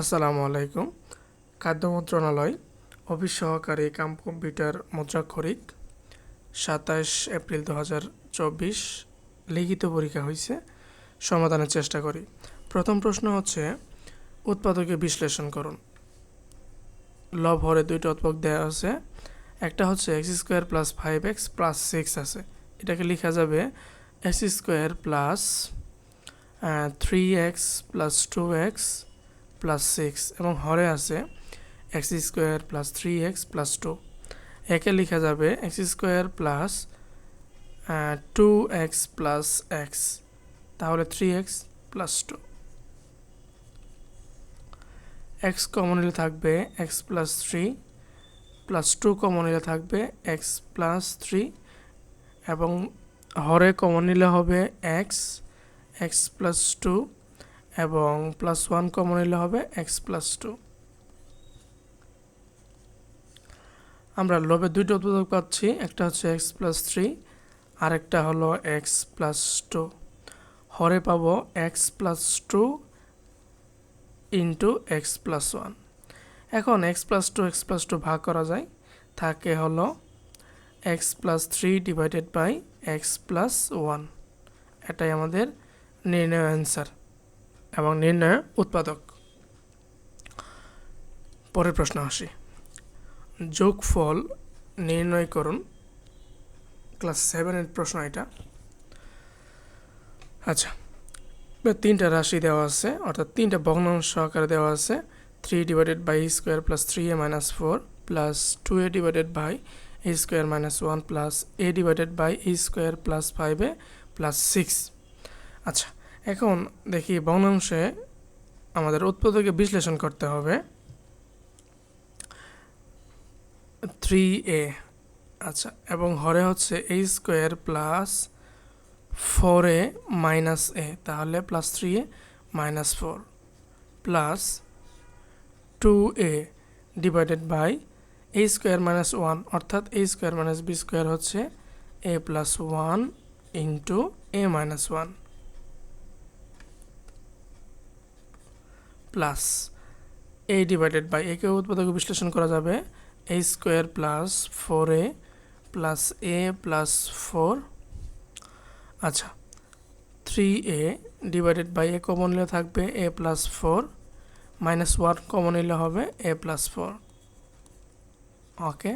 আসসালামু আলাইকুম। খাদ্য মন্ত্রণালয় অফিস সহকারী কাম কম্পিউটার মুদ্রাক্ষরিক সাতাশ এপ্রিল দু হাজার চব্বিশ, লিখিত পরীক্ষা হয়েছে সমাধানের চেষ্টা করি। প্রথম প্রশ্ন হচ্ছে, উৎপাদকে বিশ্লেষণ করুন। লব হরে দুইটা উৎপাদক দেওয়া আছে, একটা হচ্ছে x square plus five x plus six আছে। এটাকে লেখা যাবে, x square plus three x plus two x plus six এবং হরে আছে x square plus three x plus two একে লেখা যাবে x square plus two x plus x তাহলে three x plus two x common নিলে থাকবে x plus three plus two common নিলে থাকবে এক্স প্লাস থ্রি এবং হরে কমন নিলে হবে এক্স এক্স প্লাস টু এবং প্লাস ওয়ান কমন নিলে হবে এক্স প্লাস টু আমরা লবে দুইটা উৎপাদক পাচ্ছি, একটা হচ্ছে এক্স প্লাস থ্রি আরেকটা হলো এক্স প্লাস টু হরে পাবো x plus two into x plus one এখন x plus two x plus two ভাগ করা যায়। থাকে হলো x plus three divided by x plus one এটাই আমাদের নির্ণয় অ্যান্সার এবং নির্ণয় উৎপাদক। পরের প্রশ্ন আসি। যোগফল নির্ণয় করুন। ক্লাস সেভেনের প্রশ্ন এটা। আচ্ছা তিনটা রাশি দেওয়া আছে, অর্থাৎ তিনটা ভগ্নাংশ আকারে দেওয়া আছে। Three divided by square plus three a minus four plus two a divided by a square minus one plus a divided by a square plus five a plus six আচ্ছা এখন দেখি ভগ্নাংশে আমাদের উৎপাদকে বিশ্লেষণ করতে হবে। থ্রি এ আচ্ছা এবং হরে হচ্ছে a square plus four a minus a তাহলে plus three a minus four plus two a divided by a square minus one অর্থাৎ a square minus b square হচ্ছে a plus one into a minus one plus a divided by একে উৎপাদক বিশ্লেষণ করা যাবে? A square plus four a plus a plus four আচ্ছা three a divided by a common নিলে থাকবে a plus four minus one common নিলে হবে a plus four okay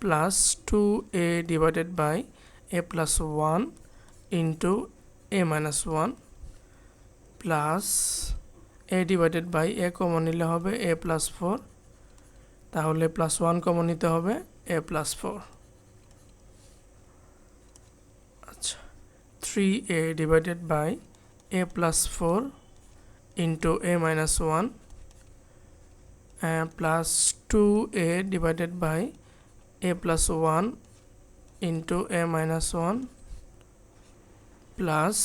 plus two a divided by a plus one into a minus one plus a divided by a common নিলে হবে a plus four তাহলে plus one common নিতে হবে a plus four আচ্ছা three a divided by a plus four into a minus one plus two a divided by a plus one into a minus one plus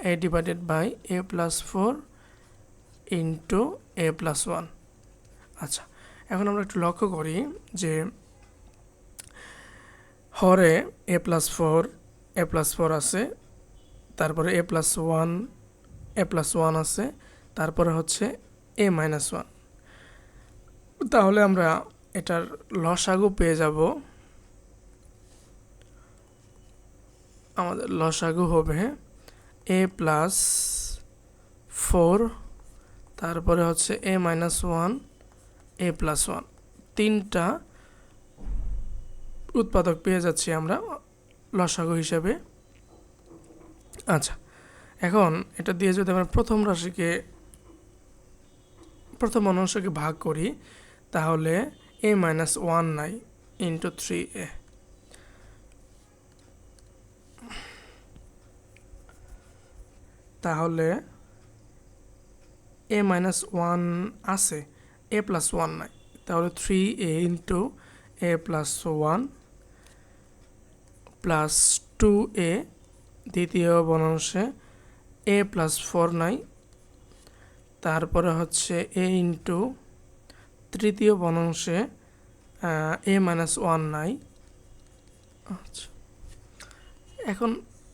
a divided by a plus four into a plus one আচ্ছা এখন আমরা একটু লক্ষ্য করি যে হরে a plus four a plus four আছে, তারপরে a plus one a plus one আছে, তারপরে হচ্ছে এ মাইনাস ওয়ান তাহলে আমরা এটার লসাগু পেয়ে যাব। আমাদের লসাগু হবে এ প্লাস ফোর তারপরে হচ্ছে a minus one a plus one তিনটা উৎপাদক পেয়ে যাচ্ছি আমরা লসাগু হিসাবে। আচ্ছা এখন এটা দিয়ে যদি আমরা প্রথম রাশিকে, প্রথম অংশকে ভাগ করি, তাহলে এ মাইনাস ওয়ান নাই ইন্টু থ্রি এ। তাহলে এ মাইনাস ওয়ান আছে এ প্লাস ওয়ান নাই। তাহলে three a into a plus one plus two a দ্বিতীয় বনাংশে এ প্লাস ফোর নাই। তারপরে হচ্ছে এ ইন্টু তৃতীয় বনাংশে এ মাইনাস ওয়ান নাই। আচ্ছা। এখন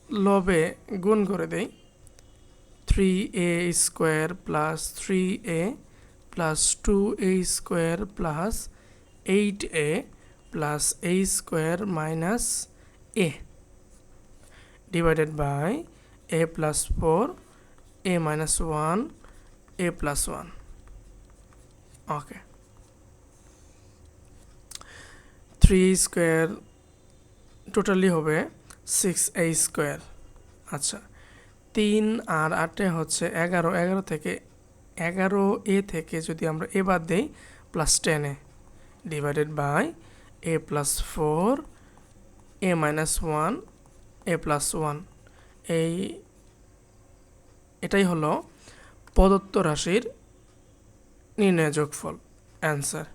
লবে গুণ করে দেই। Three a square plus three a plus two a square plus eight a plus a square minus a divided by a plus 4 a minus 1 a plus 1 okay. 3 square totally হবে six a square আচ্ছা। তিন আর আটে হচ্ছে এগারো। এগারো থেকে, এগারো এ থেকে যদি আমরা এ বাদ দিই প্লাস টেনে divided by a plus four a minus one a plus one এই, এটাই হলো প্রদত্ত রাশির নির্ণয় যোগফল। অ্যান্সার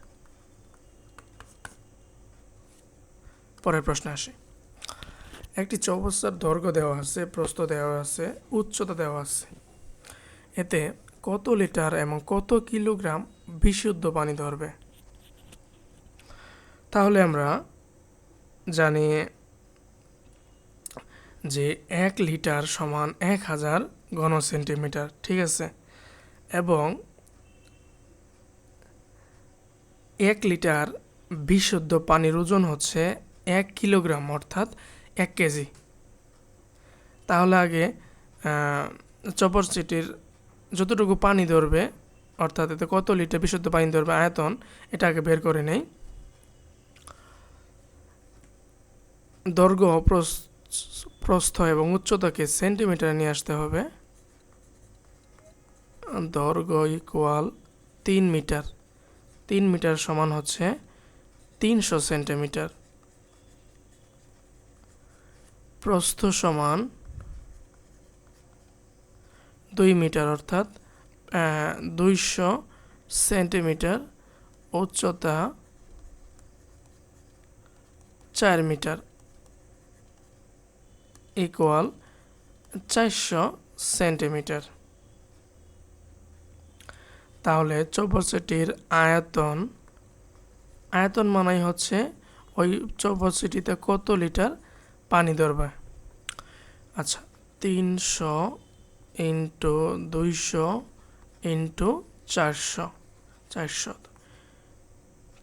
পরের প্রশ্নে আসি। একটি চৌবস্তার দৈর্ঘ্য দেওয়া আছে, প্রস্থ দেওয়া আছে, উচ্চতা দেওয়া আছে। এতে কত লিটার এবং কত কিলোগ্রাম বিশুদ্ধ পানি ধরবে? তাহলে আমরা জানি যে এক লিটার সমান এক হাজার ঘন সেন্টিমিটার ঠিক আছে? এবং এক লিটার বিশুদ্ধ পানির ওজন হচ্ছে এক কিলোগ্রাম, অর্থাৎ এক কেজি। তাহলে আগে চপর সিটির যতটুকু পানি ধরবে, অর্থাৎ এতে কত লিটার বিশুদ্ধ পানি ধরবে, আয়তন, এটা আগে বের করে নেই। দৈর্ঘ্য প্রস্থ এবং উচ্চতাকে সেন্টিমিটারে নিয়ে আসতে হবে। দৈর্ঘ্য ইকুয়াল তিন মিটার। তিন মিটার সমান হচ্ছে তিনশো সেন্টিমিটার। প্রস্থ সমান দুই মিটার, অর্থাৎ দুইশো সেন্টিমিটার উচ্চতা চার মিটার ইকুয়াল চারশো সেন্টিমিটার। তাহলে চৌবচ্চাটির আয়তন আয়তন মানাই হচ্ছে ওই চৌবচ্চাটিতে কত লিটার? পানি ধরবে। আচ্ছা তিনশো ইন্টু দুইশো ইন্টু চারশো চারশো।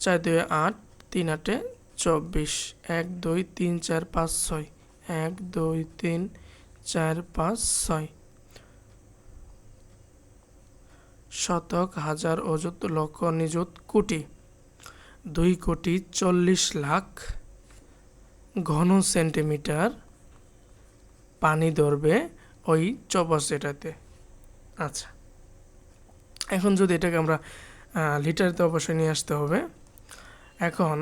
চার দুই আট, তিন আটে চব্বিশ। এক দুই তিন চার পাঁচ ছয়। এক দুই তিন চার পাঁচ ছয়। শতক হাজার অযুত লক্ষ নিযুত কোটি। দুই কোটি চল্লিশ লাখ ঘন সেন্টিমিটার পানি ধরবে ওই চৌবাস্তিটাতে আচ্ছা। এখন যদি এটাকে আমরা লিটারতে অবশ্যই নিয়ে আসতে হবে, এখন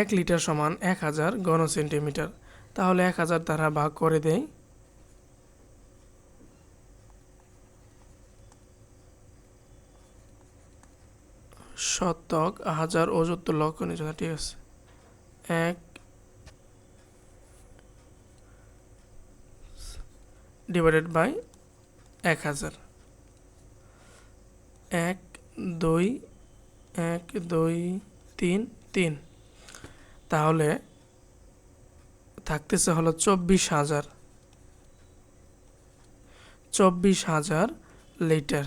এক লিটার সমান এক হাজার ঘন সেন্টিমিটার। তাহলে এক হাজার দ্বারা ভাগ করে দেই। শতক, হাজার, অযুত লক্ষ নিচে ঠিক আছে। এক ডিভাইডেড বাই এক হাজার। এক, দুই এক, দুই, তিন তিন। তাহলে থাকতেছে হলো চব্বিশ হাজার। চব্বিশ হাজার লিটার।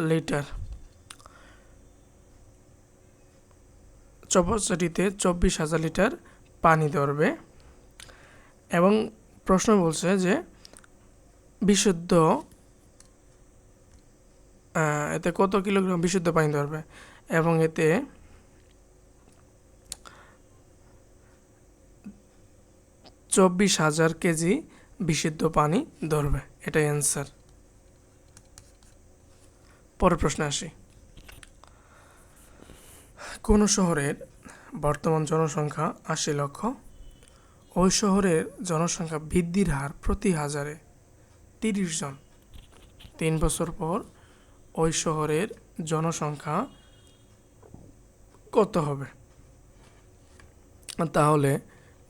লিটার। চৌপচাটিতে চব্বিশ হাজার লিটার পানি ধরবে। এবং প্রশ্ন বলছে যে, বিশুদ্ধ এতে কত কিলোগ্রাম বিশুদ্ধ পানি ধরবে? এবং এতে চব্বিশ হাজার কেজি বিশুদ্ধ পানি ধরবে। এটাই অ্যান্সার পরের প্রশ্নে আসি। কোন শহরের বর্তমান জনসংখ্যা আশি লক্ষ, ওই শহরের জনসংখ্যা বৃদ্ধির হার প্রতি হাজারে তিরিশ জন। তিন বছর পর ওই শহরের জনসংখ্যা কত হবে? তাহলে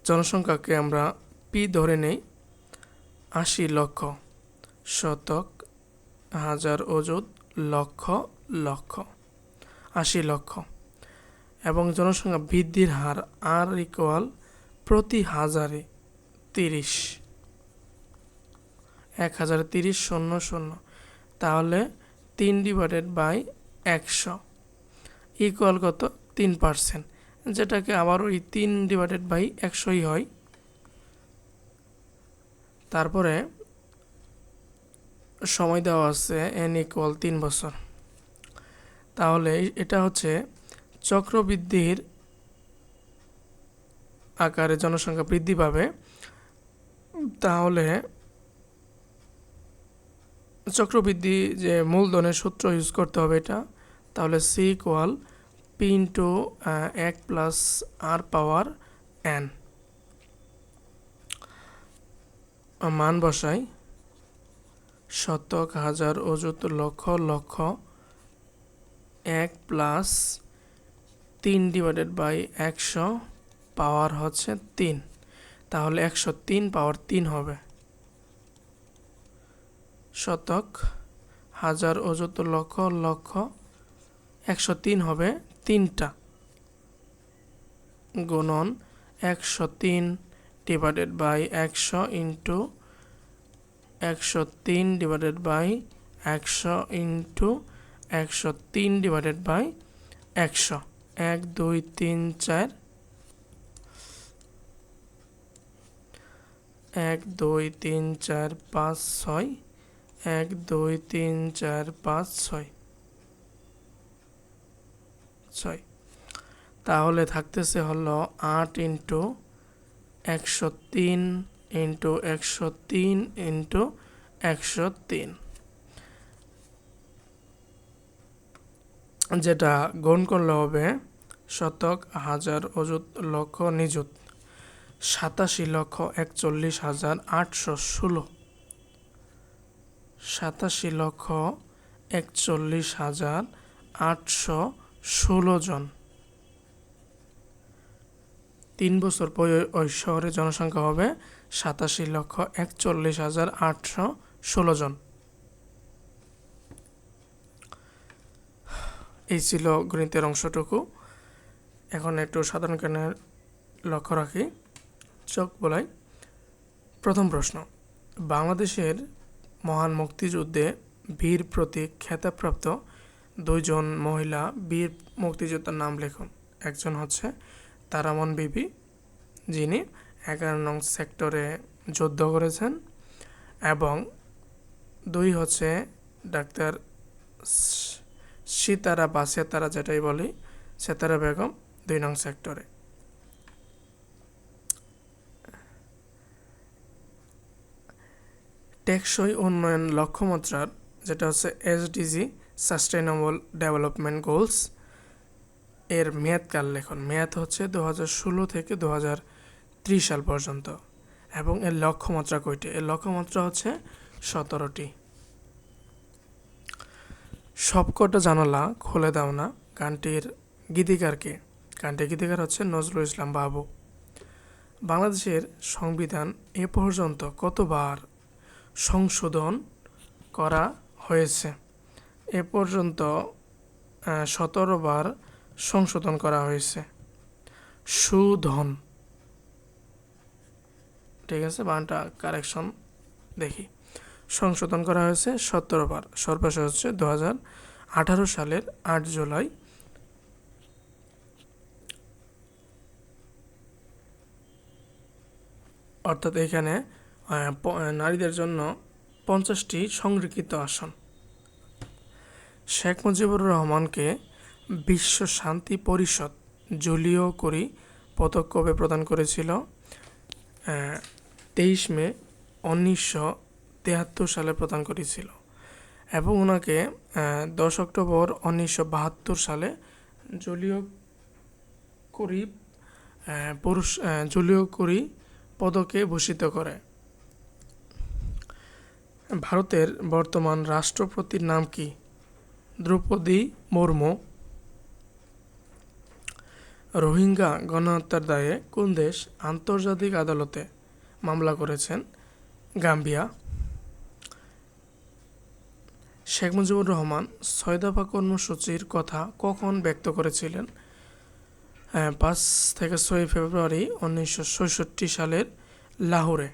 জনসংখ্যাকে আমরা পি ধরে নেই, আশি লক্ষ শতক, হাজার অযুত লক্ষ লক্ষ, আশি লক্ষ। এবং জনসংখ্যা বৃদ্ধির হার আর ইকুয়াল প্রতি হাজারে তিরিশ। এক হাজার তিরিশ শূন্য শূন্য। তাহলে তিন ডিভাইডেড বাই একশো। ইকুয়াল কত? তিন পার্সেন্ট যেটাকে আবার ওই তিন ডিভাইডেড বাই একশোই হয়। তারপরে সময় দেওয়া আছে এন ইকুয়াল তিন বছর। তাহলে এটা হচ্ছে চক্রবৃদ্ধির আকারে জনসংখ্যা বৃদ্ধি পাবে, তাহলে চক্রবৃদ্ধি যে মূলধনের সূত্র ইউজ করতে হবে এটা, তাহলে সি ইকুয়াল পি ইন্টু এক প্লাস আর পাওয়ার এন মান বসাই, শতক, হাজার, অযুত, লক্ষ লক্ষ, এক প্লাস তিন ডিভাইডেড বাই একশো পাওয়ার হচ্ছে তিন। তাহলে একশো তিন পাওয়ার তিন হবে। শতক, হাজার অযুত লক্ষ লক্ষ, একশো তিন হবে তিনটা। গুণন একশো তিন ডিভাইডেড বাই একশো ইন্টু একশো তিন ডিভাইডেড বাই একশো ইন্টু একশো তিন ডিভাইডেড বাই একশো। এক, দুই, তিন, চার। এক, দুই, তিন, চার, পাঁচ, ছয়। এক, দুই, তিন, চার, পাঁচ, ছয়। ছয়। তাহলে থাকতেছে হলো আট ইন্টু একশো তিন ইন্টু একশো তিন ইন্টু একশো তিন। যেটা গুণ করলে হবে শতক হাজার অযুত লক্ষ নিযুত, সাতাশি লক্ষ একচল্লিশ হাজার আটশো ষোলো। সাতাশি লক্ষ একচল্লিশ হাজার আটশো ষোলো জন। তিন বছর পরে ওই শহরের জনসংখ্যা হবে সাতাশি লক্ষ একচল্লিশ হাজার আটশো ষোলো জন। এই ছিল গণিতের অংশটুকু। এখন একটু সাধারণ জ্ঞানের লক্ষ্য রাখি। চোখ বলাই। প্রথম প্রশ্ন। বাংলাদেশের মহান মুক্তিযুদ্ধে বীর প্রতীক খেতাবপ্রাপ্ত দুইজন মহিলা বীর মুক্তিযোদ্ধার নাম লিখুন। একজন হচ্ছে তারামন বিবি, যিনি এগারো নং সেক্টরে যুদ্ধ করেছেন, এবং দুই হচ্ছে ডাক্তার সীতারা বা সেতারা যেটাই বলি, সেতারা বেগম দুই নং সেক্টরে। টেকসই উন্নয়ন লক্ষ্যমাত্রার, যেটা হচ্ছে এসডিজি সাস্টেনেবল ডেভেলপমেন্ট গোলস, এর মেয়াদকাল লেখন। মেয়াদ হচ্ছে দু ষোলো থেকে দু হাজার ত্রিশ সাল পর্যন্ত। এবং এর লক্ষ্যমাত্রা কয়টি? এর লক্ষ্যমাত্রা হচ্ছে সতেরোটি। সবকটা জানালা খুলে দাও না, গানটির গীতিকারকে। গানটির গীতিকার হচ্ছে নজরুল ইসলাম বাবু। বাংলাদেশের সংবিধান এ পর্যন্ত কতবার সংশোধন করা হয়েছে? এ পর্যন্ত সতেরো বার সংশোধন করা হয়েছে। সুধন। ঠিক আছে বানটা কারেকশন দেখি। সংশোধন করা হয়েছে সতেরো বার সর্বশেষ হচ্ছে দু আঠারো সালের আট জুলাই। অর্থাৎ এখানে নারীদের জন্য পঞ্চাশটি সংরক্ষিত আসন। শেখ মুজিবুর রহমানকে বিশ্ব শান্তি পরিষদ জলীয় করি পদক কবে প্রদান করেছিল? তেইশ মে উনিশশো তেহাত্তর সালে প্রদান করেছিল এবং ওনাকে দশ অক্টোবর উনিশশো বাহাত্তর সালে জলীয় করি পুরুষ জলীয় করি পদকে ভূষিত করে। ভারতের বর্তমান রাষ্ট্রপতির নাম কি? দ্রৌপদী মুর্মু। রোহিঙ্গা গণহত্যার দায়ে কোন দেশ আন্তর্জাতিক আদালতে মামলা করেছেন গাম্বিয়া। শেখ মুজিবুর রহমান ছয় দফা কর্মসূচির কথা কখন ব্যক্ত করেছিলেন? আহ, পাঁচ থেকে ছয় ফেব্রুয়ারি উনিশশো সালের লাহোরে।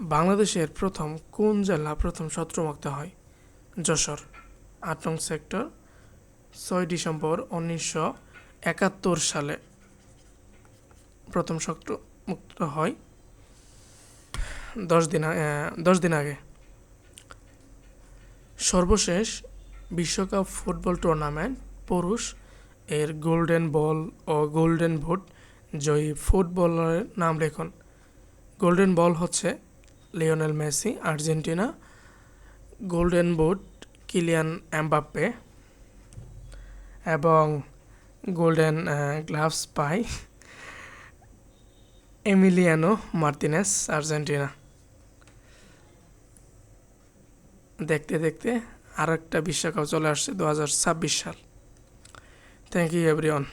বাংলাদেশের প্রথম কোন জেলা প্রথম শত্রুমুক্ত হয়? যশোর আট নং সেক্টর ছয় ডিসেম্বর উনিশশো একাত্তর সালে প্রথম শত্রু মুক্ত হয়। দশ দিন দশ দিন আগে। সর্বশেষ বিশ্বকাপ ফুটবল টুর্নামেন্ট পুরুষ এর গোল্ডেন বল ও গোল্ডেন বুট জয়ী ফুটবলারের নাম লিখুন। গোল্ডেন বল হচ্ছে Lionel Messi, Argentina. Golden boot Kylian Mbappe. এবং গোল্ডেন গ্লাভস পাই এমিলিয়ানো মার্তিনেস, আর্জেন্টিনা। দেখতে দেখতে আর একটা বিশ্বকাপ চলে আসছে দু হাজার ছাব্বিশ সাল। Thank you everyone